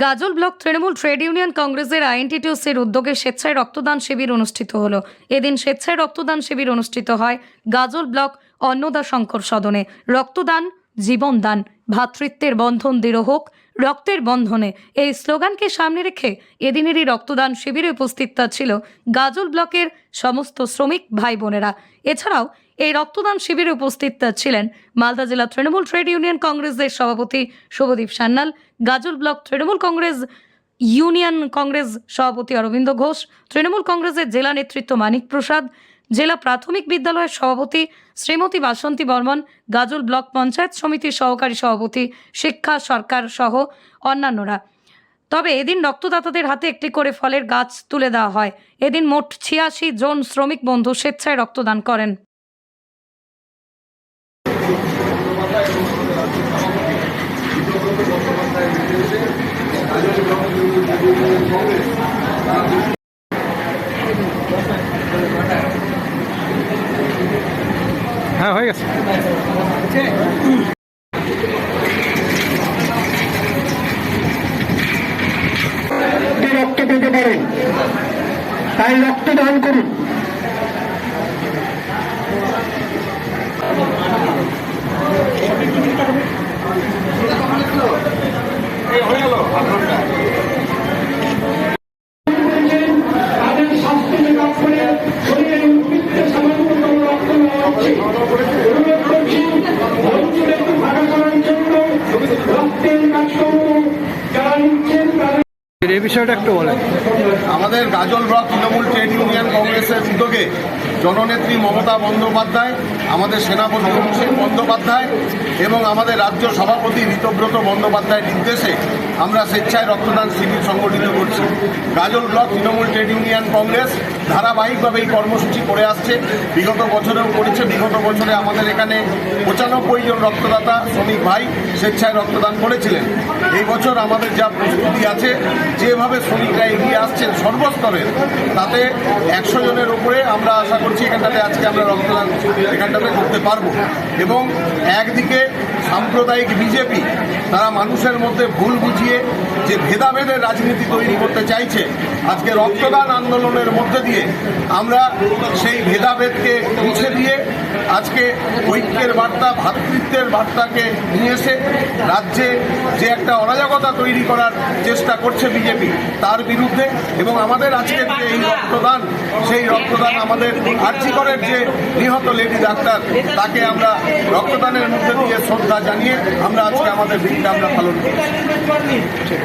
গাজল block Trinamool trade union কংগ্রেসের আইএনটিটিউসির উদ্যোগে স্বেচ্ছায় রক্তদান শিবির অনুষ্ঠিত হলো। এদিন স্বেচ্ছায় রক্তদান শিবির অনুষ্ঠিত হয় গাজল ব্লক অন্নদা শঙ্কর সদনে। রক্তদান, জীবনদান ভ্রাতৃত্বের বন্ধন দৃঢ় হোক রক্তের বন্ধনে। এই স্লোগানকে সামনে রেখে এদিনের এই রক্তদান শিবিরে উপস্থিত ছিল গাজল ব্লকের সমস্ত শ্রমিক ভাই বোনেরা এছাড়াও এই রক্তদান শিবিরে উপস্থিত ছিলেন মালদা জেলা তৃণমূল ট্রেড ইউনিয়ন কংগ্রেসের সভাপতি শুভদীপ সান্যাল, গাজল ব্লক তৃণমূল কংগ্রেস ইউনিয়ন কংগ্রেস সভাপতি অরবিন্দ ঘোষ, তৃণমূল কংগ্রেসের জেলা নেতৃত্ব মানিক প্রসাদ, জেলা প্রাথমিক বিদ্যালয়ের সভাপতি শ্রীমতী বাসন্তী বর্মন, গাজল ব্লক পঞ্চায়েত সমিতির সহকারী সভাপতি শিক্ষা সরকার সহ অন্যান্যরা। তবে এদিন রক্তদাতাদের হাতে একটি করে ফলের গাছ তুলে দেওয়া হয়। এদিন মোট ছিয়াশি জন শ্রমিক বন্ধু স্বেচ্ছায় রক্তদান করেন। হ্যাঁ হয়ে গেছে। রক্ত পেতে পারেন। তাই রক্তদান করুন। এই বিষয়টা একটু বলেন। আমাদের গাজল ব্লক তৃণমূল ট্রেড ইউনিয়ন কংগ্রেসের উদ্যোগে জননেত্রী মমতা বন্দ্যোপাধ্যায়, আমাদের সেনাপতি অভিষেক বন্দ্যোপাধ্যায় এবং আমাদের রাজ্য সভাপতি ঋতব্রত বন্দ্যোপাধ্যায়ের নির্দেশে আমরা স্বেচ্ছায় রক্তদান শিবির সংগঠিত করছি। Gazole block Trinamool trade union Congress ধারাবাহিকভাবে এই কর্মসূচি করে আসছে। বিগত বছরেও করেছে। বিগত বছরে আমাদের এখানে পঁচানব্বই জন রক্তদাতা শ্রমিক ভাই স্বেচ্ছায় রক্তদান করেছিলেন। এই বছর আমাদের যা প্রস্তুতি আছে, যেভাবে শ্রমিকরা এগিয়ে আসছেন সর্বস্তরের, তাতে একশো জনের উপরে আমরা আশা করছি এখানটাতে আজকে আমরা রক্তদান এখানটাতে করতে পারব। এবং একদিকে সাম্প্রদায়িক বিজেপি, তারা মানুষের মধ্যে ভুল বুঝিয়ে যে ভেদাভেদের রাজনীতি তৈরি করতে চাইছে, আজকে রক্তদান আন্দোলনের মধ্যে দিয়ে আমরা সেই ভেদাভেদকে মুছে দিয়ে আজকে ঐক্যের বার্তা, ভাতৃত্বের বার্তাকে নিয়ে এসে রাজ্যে যে একটা অরাজকতা তৈরি করার চেষ্টা করছে বিজেপি, তার বিরুদ্ধে এবং আমাদের আজকের যে এই রক্তদান, সেই রক্তদান আমাদের আর্জিকরের যে নিহত লেডি ডাক্তার, তাকে আমরা রক্তদানের মধ্যে দিয়ে শ্রদ্ধা জানিয়ে আমরা আজকে আমাদের দিনটা আমরা পালন করছি।